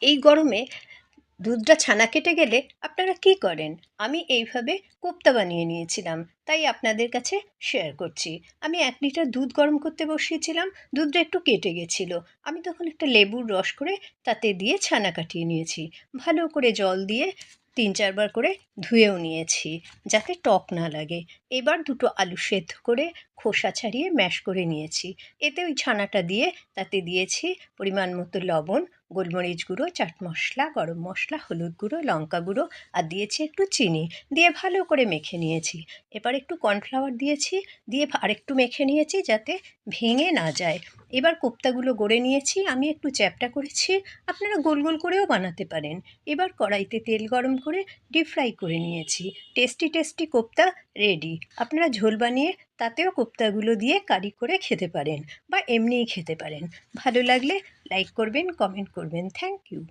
এই গরমে দুধটা ছানা কেটে গেলে আপনারা কী করেন? আমি এইভাবে কোপ্তা বানিয়ে নিয়েছিলাম, তাই আপনাদের কাছে শেয়ার করছি। আমি এক লিটার দুধ গরম করতে বসিয়েছিলাম, দুধটা একটু কেটে গেছিল। আমি তখন একটা লেবুর রস করে তাতে দিয়ে ছানা কাটিয়ে নিয়েছি। ভালো করে জল দিয়ে তিন চারবার করে ধুয়েও নিয়েছি, যাতে টক না লাগে। এবার দুটো আলু সেদ্ধ করে খোসা ছাড়িয়ে ম্যাশ করে নিয়েছি। এতে ওই ছানাটা দিয়ে তাতে দিয়েছি পরিমাণ মতো লবণ গোলমরিচ গুঁড়ো, চাট মশলা, গরম মশলা, হলুদ গুঁড়ো, লঙ্কা গুঁড়ো আর দিয়েছি একটু চিনি। দিয়ে ভালো করে মেখে নিয়েছি। এবার একটু কর্নফ্লাওয়ার দিয়েছি, দিয়ে আরেকটু মেখে নিয়েছি যাতে ভেঙে না যায়। এবার কোপ্তাগুলো গড়ে নিয়েছি, আমি একটু চ্যাপটা করেছি, আপনারা গোল গোল করেও বানাতে পারেন। এবার কড়াইতে তেল গরম করে ডিপ ফ্রাই করে নিয়েছি। টেস্টি টেস্টি কোপ্তা রেডি আপনারা ঝোল বানিয়ে তাতেও কোপ্তাগুলো দিয়ে কারি করে খেতে পারেন বা এমনিই খেতে পারেন। ভালো লাগলে লাইক করবেন কমেন্ট করবেন। Thank you